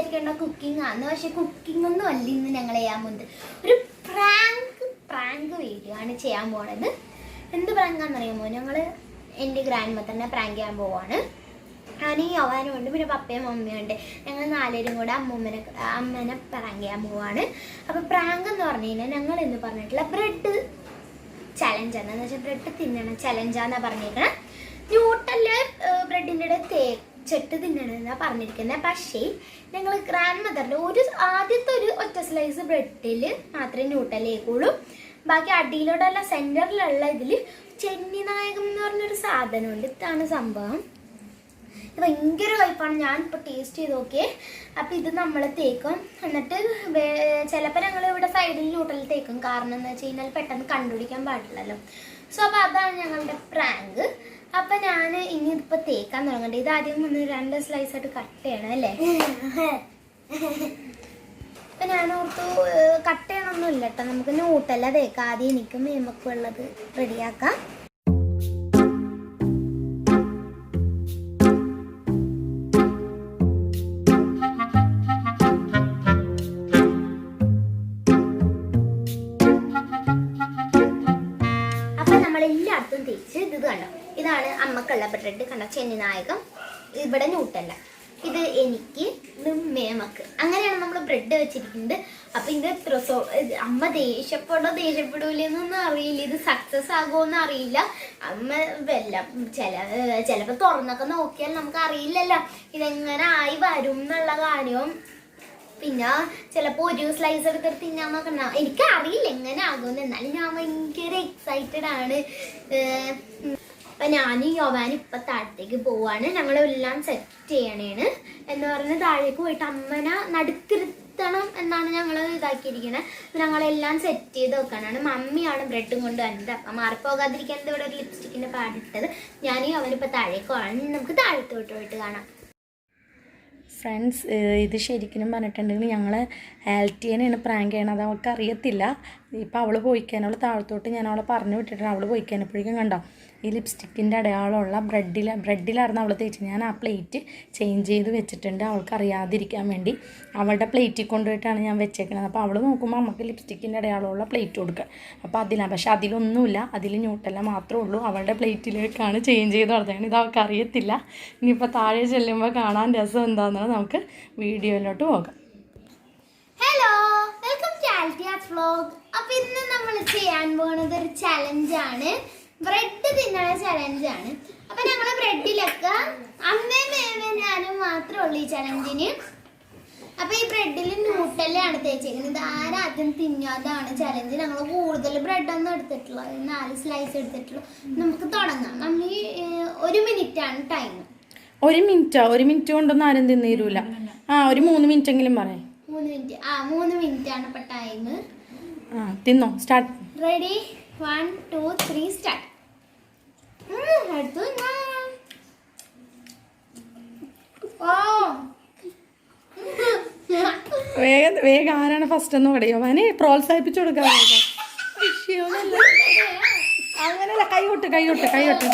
വിചാരിക്കേണ്ട കുക്കിംഗ് ആണ് പക്ഷെ കുക്കിംഗ് ഒന്നും അല്ല ഇന്ന് ഞങ്ങൾ ചെയ്യാൻ പോകുന്നത് ഒരു പ്രാങ്ക് പ്രാങ്ക് വീഡിയോ ആണ് ചെയ്യാൻ പോണത്. എന്ത് പ്രാങ്ക് ആണെന്നറിയാമോ? ഞങ്ങൾ എന്റെ ഗ്രാൻഡ് മദറിനെ പ്രാങ്ക് ചെയ്യാൻ പോവാണ്. ഞാനീ യവാനും ഉണ്ട് പിന്നെ പപ്പയും മമ്മിയും ഉണ്ട് ഞങ്ങൾ നാലുപേരും കൂടെ അമ്മൂമ്മനെ അമ്മനെ പ്രാങ്ക് ചെയ്യാൻ പോവാണ്. അപ്പോൾ പ്രാങ്ക് എന്ന് പറഞ്ഞു കഴിഞ്ഞാൽ ഞങ്ങൾ എന്ന് പറഞ്ഞിട്ടുള്ള ബ്രെഡ് ചലഞ്ചാണ് എന്ന് വെച്ചാൽ ബ്രെഡ് തിന്നണം. ചലഞ്ചാന്നാ പറഞ്ഞേക്കണേ ന്യൂട്ടല്ല ബ്രെഡിന്റെ ഇടയിൽ തേച്ചിട്ട് തിന്നണമെന്നാണ് പറഞ്ഞിരിക്കുന്നത്. പക്ഷേ ഞങ്ങൾ ഗ്രാൻഡ് മദറിന്റെ ഒരു ആദ്യത്തെ ഒരു ഒറ്റ സ്ലൈസ് ബ്രെഡിൽ മാത്രമേ ന്യൂട്ടലേക്കുള്ളൂ ബാക്കി അടിയിലോട്ടല്ല സെന്ററിലുള്ള ഇതിൽ ചെന്നി നായകം എന്ന് പറഞ്ഞൊരു സാധനമുണ്ട്. ഇതാണ് സംഭവം. ഭയങ്കര വൈപ്പാണ് ഞാൻ ഇപ്പോൾ ടേസ്റ്റ് ചെയ്ത് നോക്കിയേ. അപ്പം ഇത് നമ്മൾ തേക്കും. എന്നിട്ട് ചിലപ്പോൾ ഞങ്ങൾ ഇവിടെ സൈഡിൽ ന്യൂട്ടലിൽ തേക്കും. കാരണം എന്ന് വെച്ച് കഴിഞ്ഞാൽ പെട്ടെന്ന് കണ്ടുപിടിക്കാൻ പാടില്ലല്ലോ. സോ അപ്പോൾ അതാണ് ഞങ്ങളുടെ പ്രാങ്ക് അപ്പം ഞാൻ ഇനി ഇതിപ്പോ തേക്കാൻ തുടങ്ങണ്ടേ ഇത് ആദ്യം ഒന്ന് രണ്ട് സ്ലൈസ് ആയിട്ട് കട്ട് ചെയ്യണം അല്ലേ? അപ്പൊ ഞാൻ ഓർത്തു കട്ട് ചെയ്യണമൊന്നും ഇല്ല കേട്ടോ നമുക്ക് ന്യൂട്ടല്ല തേക്കാം. ആദ്യം എനിക്കും മേമക്കും ഉള്ളത് റെഡിയാക്കാം ഇതാണ് അമ്മക്കുള്ള ബ്രെഡ് ചെന്നി നായകം. ഇവിടെ ന്യൂട്ടല്ല ഇത് എനിക്ക് മേമക്ക് അങ്ങനെയാണ് നമ്മൾ ബ്രെഡ് വെച്ചിരിക്കുന്നത്. അപ്പൊ ഇത് എത്ര സോ അമ്മ ദേഷ്യപ്പെടോ ദേഷ്യപ്പെടൂലെന്നൊന്നും അറിയില്ല. ഇത് സക്സസ് ആകുമോന്ന് അറിയില്ല. അമ്മ വല്ല ചില ചിലപ്പോൾ തുറന്നൊക്കെ നോക്കിയാൽ നമുക്ക് അറിയില്ലല്ലോ. ഇതെങ്ങനെ ആയി വരും എന്നുള്ള കാര്യവും പിന്നെ ചിലപ്പോൾ ഒരു സ്ലൈസ് എടുത്തിട്ട് തിന്നാൻ നോക്കണ്ട. എനിക്ക് അറിയില്ല എങ്ങനെ ആകുമെന്ന് എന്നാലും ഞാൻ ഭയങ്കര എക്സൈറ്റഡ് ആണ്. അപ്പൊ ഞാനും യോവാനും ഇപ്പൊ താഴത്തേക്ക് പോവാണ്. ഞങ്ങളെല്ലാം സെറ്റ് ചെയ്യണേണ്. എന്ന് പറഞ്ഞ് താഴേക്ക് പോയിട്ട് അമ്മനെ നടുക്കിരുത്തണം എന്നാണ് ഞങ്ങൾ ഇതാക്കിയിരിക്കണത് ഞങ്ങളെല്ലാം സെറ്റ് ചെയ്ത് വെക്കാനാണ്. മമ്മിയാണ് ബ്രെഡും കൊണ്ട് വന്നത് അപ്പം മാറിപ്പോകാതിരിക്കാൻ ഇവിടെ ഒരു ലിപ്സ്റ്റിക്കിന്റെ പാടിട്ടത്. ഞാനും യോവനിപ്പോ താഴേക്ക് പോകണം നമുക്ക് താഴത്തോട്ട് പോയിട്ട് കാണാം. ഫ്രണ്ട്സ് ഇത് ശരിക്കും പറഞ്ഞിട്ടുണ്ടെങ്കിൽ ഞങ്ങൾ ആൽറ്റിയനെയാണ് പ്രാങ്ക് ചെയ്യണത് അവൾക്ക് അറിയത്തില്ല ഇപ്പം അവൾ പോയിക്കാൻ അവൾ താഴത്തോട്ട് ഞാൻ അവളെ പറഞ്ഞു വിട്ടിട്ടുണ്ട്. അവൾ പോയിക്കാനപ്പോഴേക്കും കണ്ടോ ഈ ലിപ്സ്റ്റിക്കിന്റെ അടയാളമുള്ള ബ്രെഡിൽ ബ്രെഡിലായിരുന്നു അവൾ തേച്ച് ഞാൻ ആ പ്ലേറ്റ് ചേഞ്ച് ചെയ്ത് വെച്ചിട്ടുണ്ട് അവൾക്ക് അറിയാതിരിക്കാൻ വേണ്ടി. അവളുടെ പ്ലേറ്റിൽ കൊണ്ടുപോയിട്ടാണ് ഞാൻ വെച്ചേക്കുന്നത് അപ്പോൾ അവൾ നോക്കുമ്പോൾ നമുക്ക് ലിപ്സ്റ്റിക്കിന്റെ അടയാളമുള്ള പ്ലേറ്റ് കൊടുക്കുക അപ്പോൾ അതിലാണ് പക്ഷേ അതിലൊന്നുമില്ല. അതിൽ ന്യൂട്ടല്ല മാത്രമേ ഉള്ളൂ. അവളുടെ പ്ലേറ്റിലേക്കാണ് ചേഞ്ച് ചെയ്ത് നടത്തുന്നത് ഇത് അവൾക്ക് അറിയത്തില്ല. ഇനിയിപ്പോൾ താഴെ ചെല്ലുമ്പോൾ കാണാൻ രസം എന്താണെന്നുള്ളത് നമുക്ക് വീഡിയോയിലോട്ട് പോകാം. ഹലോ വെൽക്കം ടു ആൽറ്റിയാസ് വ്ലോഗ് അപ്പൊ ഇന്ന് നമ്മൾ ചെയ്യാൻ പോകുന്നത് ഒരു ചലഞ്ചാണ് ബ്രെഡ് തിന്നണ ചലഞ്ചാണ് ആണ്. അപ്പൊ ഞങ്ങൾ ബ്രെഡിലൊക്കെ അമ്മയും മേമയും ഞാനും മാത്രമേ ഉള്ളൂ ഈ ചലഞ്ചിന് അപ്പൊ ഈ ബ്രെഡിൽ ന്യൂട്ടലാണ് തേച്ചേക്കുന്നത് ഇത് ആരാദ്യം തിന്നാതാണ് ചലഞ്ച് ഞങ്ങൾ കൂടുതൽ ബ്രെഡ് ഒന്നും എടുത്തിട്ടുള്ളൂ നാല് സ്ലൈസ് എടുത്തിട്ടുള്ളൂ. നമുക്ക് തുടങ്ങാം. നമ്മൾ ഒരു മിനിറ്റ് ആണ് ടൈം ഒരു മിനിറ്റോ ഒരു മിനിറ്റ് കൊണ്ടൊന്നും ആരും തിന്നീരൂല ആ ഒരു മൂന്ന് മിനിറ്റ് എങ്കിലും പറയാം. മൂന്ന് മിനിറ്റ്. ആ മൂന്ന് മിനിറ്റ് ആണ് ഇപ്പൊ ടൈം ആ തിന്നോ? Start ready one two three start അടുത്തു. ഓ. വേഗം വേഗം ആരാണ് ഫസ്റ്റ് ഒന്ന് പറയോ. അവനെ പ്രോത്സാഹിപ്പിച്ചു കൊടുക്കാൻ. അങ്ങനെയല്ല കൈകൊട്ട് കൈകൊട്ട് കൈകൊട്ട്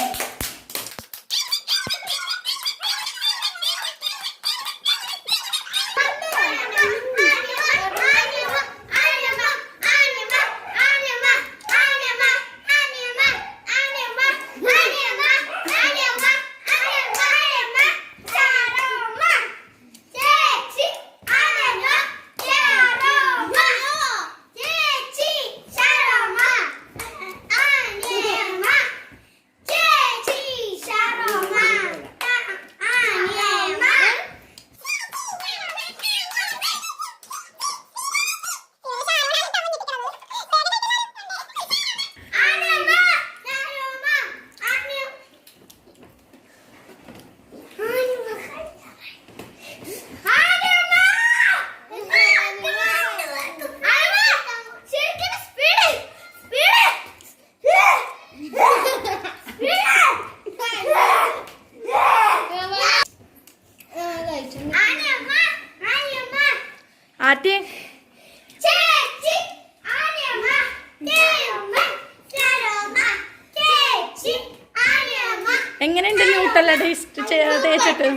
എങ്ങനെയുണ്ട് ന്യൂട്ടല്ല ടേസ്റ്റ് തേച്ചിട്ട്?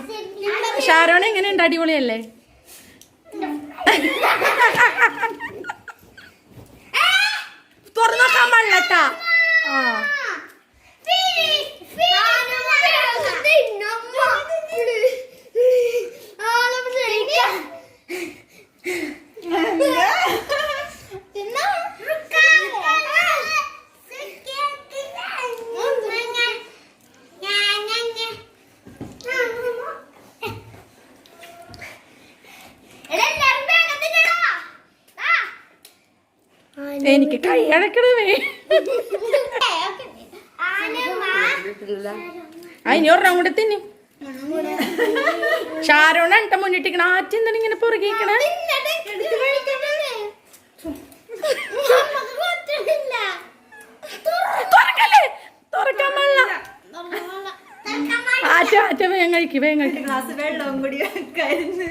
ഷാരോൺ എങ്ങനെയുണ്ട്? അടിപൊളിയല്ലേ? തുറന്നു നോക്കാൻ പാടില്ലട്ടാ ആ. എനിക്ക് കൈ അടക്കണമേ. ആ ഇനി ഒരെണ്ണം കൂടെ തിന്നു. ഷാരോണ എന്റെ മുന്നിട്ടിക്കണ ആറ്റെന്താണ് ഇങ്ങനെ പുറകിക്കണ തുറക്കല്ലേ? തുറക്കാൻ പാടില്ല. ആറ്റ ആറ്റ വേഗം കഴിക്കും വേഗം കഴിക്കും. ഗ്ലാസ് വെള്ളവും കൂടി കരുന്ന്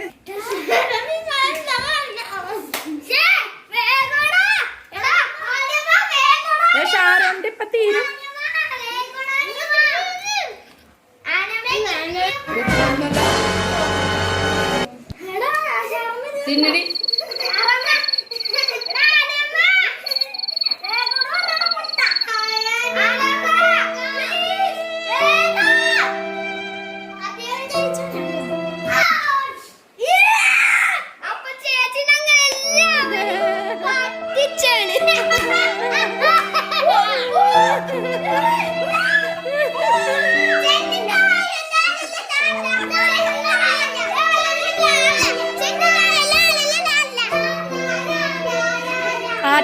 ഏ, ഷാരോണിന്റെ ഇപ്പൊ തീരും? തിന്നടി.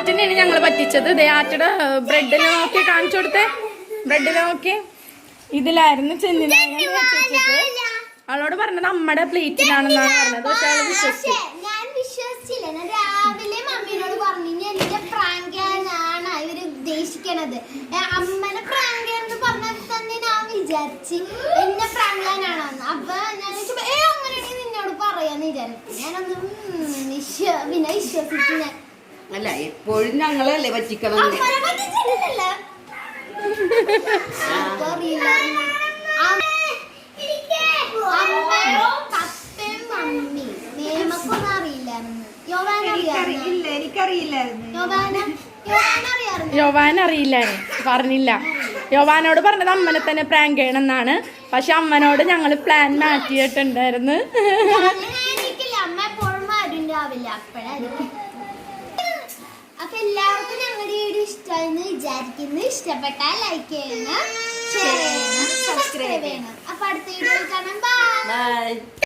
ആറ്റിനെയാണ് ഞങ്ങൾ പറ്റിച്ചത്. ദേ ആറ്റയുടെ ബ്രെഡിൽ നോക്കി കാണിച്ചു കൊടുത്തേ. ബ്രെഡിൽ നോക്കി. ഇതിലായിരുന്നു ചെന്നിനായ വെച്ചിട്ട് അവളോട് പറഞ്ഞത് നമ്മുടെ പ്ലേറ്റിലാണെന്നാണ് പറഞ്ഞത്. പക്ഷെ അവൾ വിശ്വസിച്ചു. രാവിലെ മമ്മീനോട് പറഞ്ഞു ഇനി എന്റെ പ്രാങ്കാനാണ് ഇവർ ഉദ്ദേശിക്കണത്. അമ്മനെ പ്രാങ്കാന്ന് പറഞ്ഞാൽ തന്നെ ഞാൻ വിചാരിച്ച് എന്നെ പ്രാങ്കാനാണെന്ന്. അപ്പൊ ഞാൻ ചോദിച്ചപ്പോ, ഏ അങ്ങനെയാണെങ്കിൽ നിന്നോട് പറയാന്ന് വിചാരിച്ചു. ഞാനൊന്ന് ഉം, വിശ്വ പിന്നെ വിശ്വസിച്ചു ഞാൻ. അല്ല എപ്പോഴും ഞങ്ങളല്ലേ പറ്റിക്കണം യോവാൻ യോവാന? യോവാൻ പറഞ്ഞില്ല. യോവാനോട് പറഞ്ഞത് അമ്മനെ തന്നെ പ്രാങ്ക് ചെയ്യണമെന്നാണ്. പക്ഷെ അമ്മനോട് ഞങ്ങൾ പ്ലാൻ മാറ്റിയിട്ടുണ്ടായിരുന്നു. എനിക്കില്ല അമ്മ എപ്പോഴും വരും രാവിലെ അപ്പോഴായിരിക്കും അപ്പൊ എല്ലാവർക്കും ഞങ്ങളുടെ വീഡിയോ ഇഷ്ടമായെന്ന് വിചാരിക്കുന്നു. ഇഷ്ടപ്പെട്ടാൽ ലൈക്ക് ചെയ്യണം ഷെയർ ചെയ്യണം സബ്സ്ക്രൈബ് ചെയ്യണം. അപ്പൊ അടുത്ത വീഡിയോ കാണാം. ബൈ